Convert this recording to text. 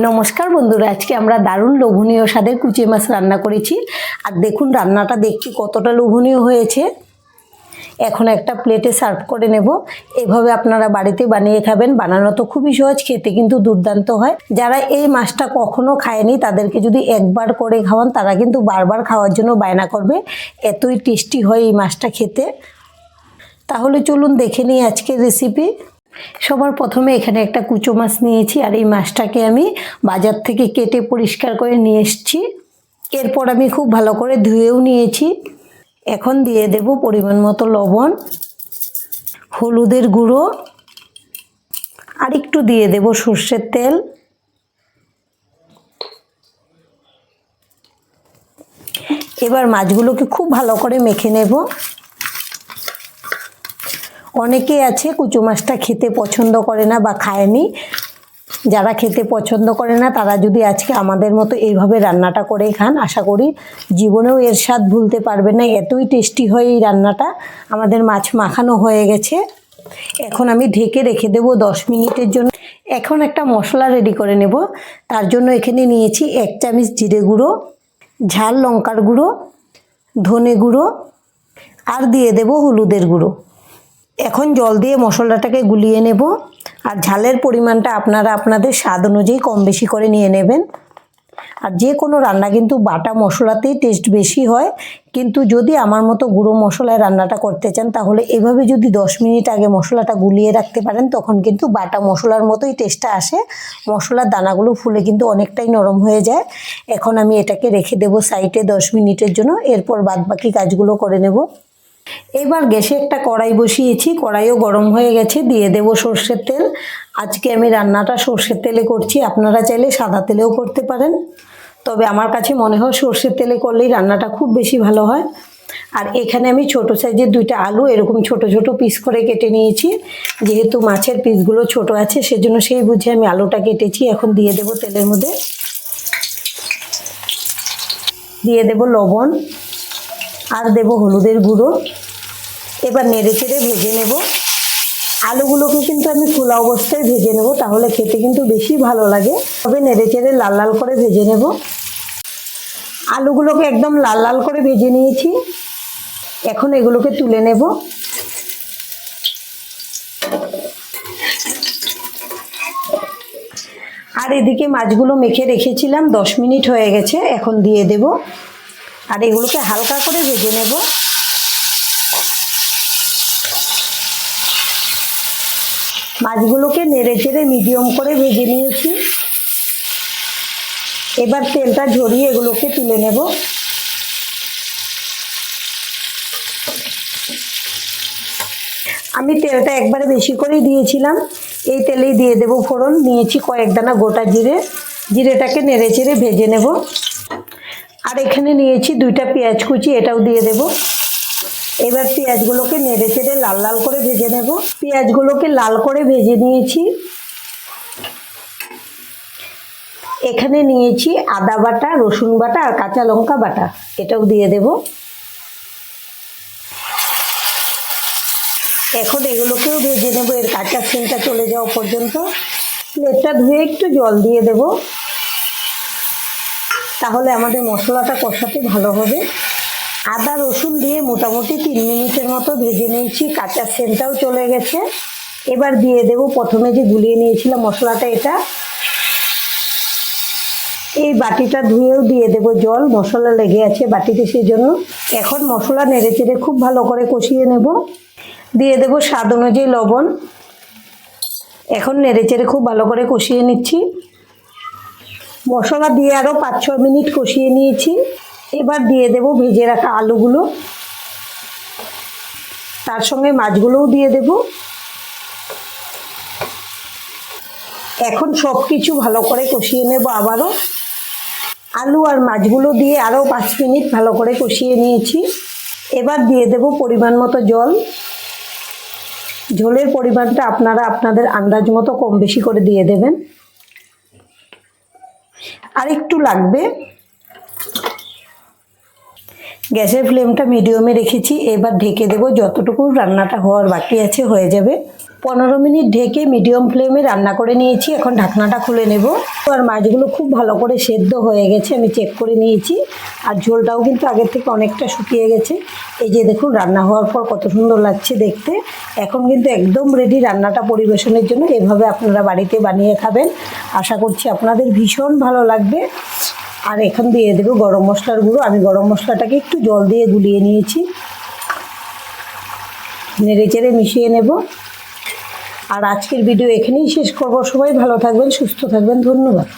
নমস্কার বন্ধুরা, আজকে আমরা দারুণ লোভনীয় স্বাদের কুচি মাছ রান্না করেছি। আর দেখুন, রান্নাটা দেখতে কতটা লোভনীয় হয়েছে। এখন একটা প্লেটে সার্ভ করে নেব। এভাবে আপনারা বাড়িতে বানিয়ে খাবেন। বানানো তো খুবই সহজ, খেতে কিন্তু দুর্দান্ত হয়। যারা এই মাছটা কখনো খায়নি, তাদেরকে যদি একবার করে খাওয়ান, তারা কিন্তু বারবার খাওয়ার জন্য বায়না করবে। এতই টেস্টি হয় এই মাছটা খেতে। তাহলে চলুন দেখে নিই আজকের রেসিপি সবার প্রথমে এখানে একটা কুচো মাছ নিয়েছি আর এই মাছটাকে আমি বাজার থেকে কেটে পরিষ্কার করে নিয়ে এসেছি। এরপর আমি খুব ভালো করে ধুয়েও নিয়েছি। এখন দিয়ে দেব পরিমাণ মতো লবণ, হলুদের গুঁড়ো, আর একটু দিয়ে দেব সর্ষের তেল। এবার মাছগুলোকে খুব ভালো করে মেখে নেব। অনেকে আছে কুচু মাছটা খেতে পছন্দ করে না বা খায়নি। যারা খেতে পছন্দ করে না, তারা যদি আজকে আমাদের মতো এইভাবে রান্নাটা করে খান, আশা করি জীবনেও এর স্বাদ ভুলতে পারবে না। এতই টেস্টি হয় এই রান্নাটা, আমাদের মাছ মাখানো হয়ে গেছে। এখন আমি ঢেকে রেখে দেবো দশ মিনিটের জন্য। এখন একটা মশলা রেডি করে নেব। তার জন্য এখানে নিয়েছি এক চামচ জিরে গুঁড়ো, ঝাল লঙ্কার গুঁড়ো, ধনে গুঁড়ো, আর দিয়ে দেব হলুদের গুঁড়ো। এখন জল দিয়ে মশলাটাকে গুলিয়ে নেব আর ঝালের পরিমাণটা আপনারা আপনাদের স্বাদ অনুযায়ী কম বেশি করে নিয়ে নেবেন। আর যে কোনো রান্না কিন্তু বাটা মশলাতেই টেস্ট বেশি হয়। কিন্তু যদি আমার মতো গুঁড়ো মশলায় রান্নাটা করতে চান, তাহলে এভাবে যদি দশ মিনিট আগে মশলাটা গুলিয়ে রাখতে পারেন, তখন কিন্তু বাটা মশলার মতোই টেস্টটা আসে। মশলার দানাগুলো ফুলে কিন্তু অনেকটাই নরম হয়ে যায়। এখন আমি এটাকে রেখে দেবো সাইডে দশ মিনিটের জন্য। এরপর বাদবাকি কাজগুলো করে নেব। এবার গ্যাসে একটা কড়াই বসিয়েছি, কড়াইও গরম হয়ে গেছে, দিয়ে দেব সর্ষের তেল। আজকে আমি রান্নাটা সর্ষের তেলে করছি, আপনারা চাইলে সাদা তেলেও করতে পারেন। তবে আমার কাছে মনে হয় সর্ষের তেলে করলেই রান্নাটা খুব বেশি ভালো হয়। আর এখানে আমি ছোট সাইজের দুইটা আলু এরকম ছোট ছোট পিস করে কেটে নিয়েছি। যেহেতু মাছের পিসগুলো ছোট আছে, সেজন্য সেই বুঝে আমি আলুটা কেটেছি, এখন দিয়ে দেব তেলের মধ্যে। দিয়ে দেব লবণ, আর দেব হলুদের গুঁড়ো। এবার নেড়ে চেড়ে ভেজে নেব। আলুগুলোকে কিন্তু আমি খোলা অবস্থায় ভেজে নেব, তাহলে খেতে কিন্তু বেশি ভালো লাগে। তবে নেড়ে চেড়ে লাল লাল করে ভেজে নেব। আলুগুলোকে একদম লাল লাল করে ভেজে নিয়েছি। এখন এগুলোকে তুলে নেব। আর এদিকে মাছগুলো মেখে রেখেছিলাম, দশ মিনিট হয়ে গেছে, এখন দিয়ে দেব। আর এগুলোকে হালকা করে ভেজে নেব। মাছগুলোকে নেড়ে চেড়ে মিডিয়াম করে ভেজে নিয়েছি। এবার তেলটা ঝরিয়ে এগুলোকে তুলে নেব। আমি তেলটা একবারে বেশি করেই দিয়েছিলাম। এই তেলেই দিয়ে দেব ফোড়ন। নিয়েছি কয়েক দানা গোটা জিরে। জিরেটাকে নেড়ে চেড়ে ভেজে নেব। আর এখানে নিয়েছি দুইটা পেঁয়াজ কুচি, এটাও দিয়ে দেব। এবার পেঁয়াজগুলোকে নেড়ে চেড়ে লাল লাল করে ভেজে নেব। পেঁয়াজগুলোকে লাল করে ভেজে নিয়েছি। এখানে নিয়েছি আদা বাটা, রসুন বাটা আর কাঁচা লঙ্কা বাটা। এটাও দিয়ে দেব। এখন এগুলোকেও ভেজে নেব। এর কাঁচা সেনটা চলে যাওয়া পর্যন্ত। প্লেটটা ধুয়ে একটু জল দিয়ে দেব। তাহলে আমাদের মশলাটা কষাতে ভালো হবে। আদা, রসুন দিয়ে মোটামুটি তিন মিনিটের মতো ভেজে নিয়েছি। কাঁচা সেনটাও চলে গেছে। এবার দিয়ে দেব প্রথমে যে গুলিয়ে নিয়েছিলাম মশলাটা এটা। এই বাটিটা ধুয়েও দিয়ে দেব জল। মশলা লেগে আছে বাটিতে সেই জন্য এখন মশলা নেড়ে চেড়ে খুব ভালো করে কষিয়ে নেব। দিয়ে দেব স্বাদ অনুযায়ী লবণ। এখন নেড়ে চেড়ে খুব ভালো করে কষিয়ে নিচ্ছি। মশলা দিয়ে আরও পাঁচ ছ মিনিট কষিয়ে নিয়েছি। এবার দিয়ে দেব ভেজে রাখা আলুগুলো। তার সঙ্গে মাছগুলোও দিয়ে দেব। এখন সব কিছু ভালো করে কষিয়ে নেব আবারও। আলু আর মাছগুলো দিয়ে আরও পাঁচ মিনিট ভালো করে কষিয়ে নিয়েছি। এবার দিয়ে দেব পরিমাণ মতো জল। ঝোলের পরিমাণটা আপনারা আপনাদের আন্দাজ মতো কম বেশি করে দিয়ে দেবেন। আর একটু লাগবে। গ্যাসের ফ্লেমটা মিডিয়ামে রেখেছি, এবার ঢেকে দেবো যতটুকু রান্নাটা হওয়ার বাকি আছে হয়ে যাবে। পনেরো মিনিট ঢেকে মিডিয়াম ফ্লেমে রান্না করে নিয়েছি, এখন ঢাকনাটা খুলে নেব। আর মাছগুলো খুব ভালো করে সেদ্ধ হয়ে গেছে, আমি চেক করে নিয়েছি। আর ঝোলটাও কিন্তু আগের থেকে অনেকটা শুকিয়ে গেছে। এই যে দেখুন, রান্না হওয়ার পর কত সুন্দর লাগছে দেখতে। এখন কিন্তু একদম রেডি রান্নাটা পরিবেশনের জন্য, এভাবে আপনারা বাড়িতে বানিয়ে খাবেন। আশা করছি আপনাদের ভীষণ ভালো লাগবে। আর এখান দিয়ে দেবো গরম মশলার গুঁড়ো। আমি গরম মশলাটাকে একটু জল দিয়ে গুলিয়ে নিয়েছি। নেড়ে চেড়ে মিশিয়ে নেব। আর আজকের ভিডিও এখানেই শেষ করব। সবাই ভালো থাকবেন, সুস্থ থাকবেন। ধন্যবাদ।